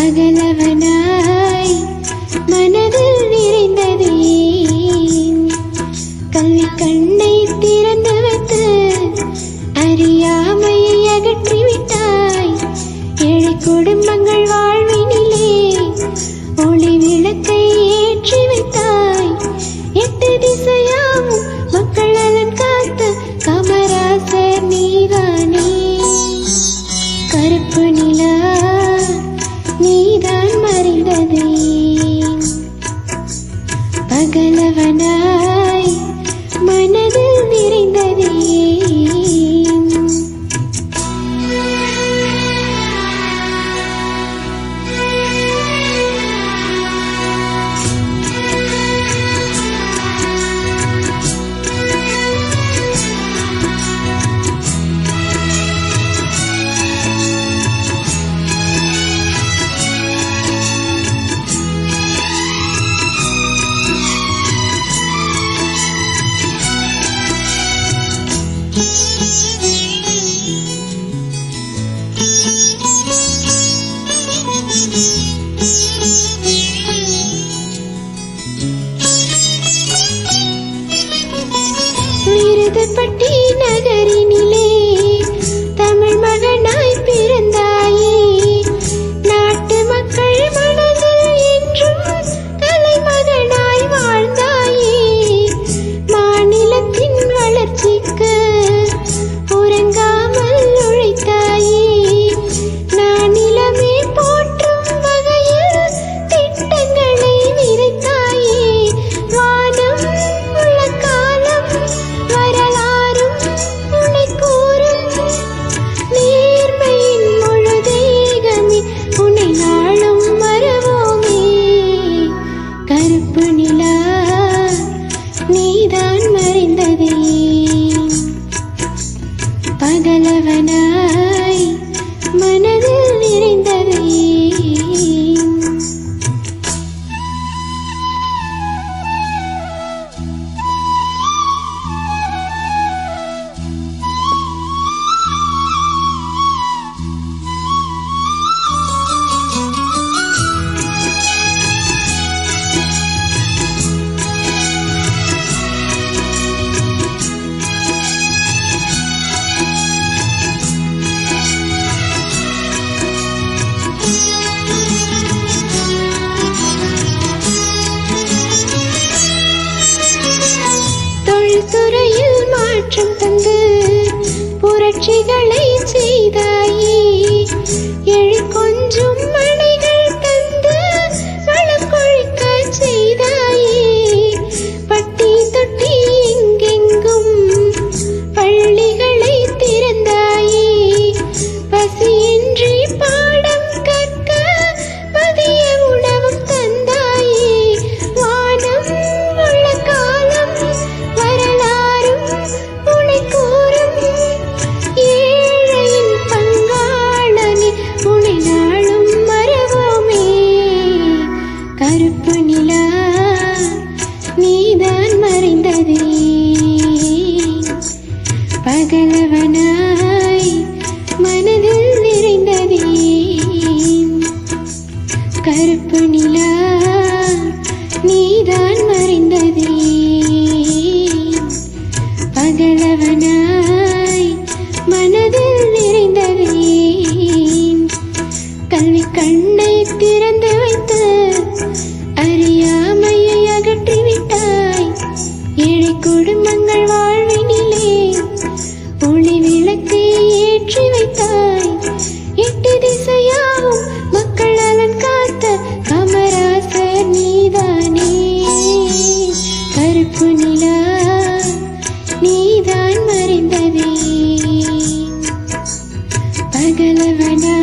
அகலவனாய் மனதில் பட்டி நிலா துறையில் மாற்றம் தந்து புரட்சிகளை செய்தாயே. அகலவனாய் மனதில் நிறைந்ததே. கருப்பு நிலா நீதான் மறைந்ததே. பகலவனாய் மனதில் நிறைந்ததே. கல்வி கண்ணை திறந்த அகலவனா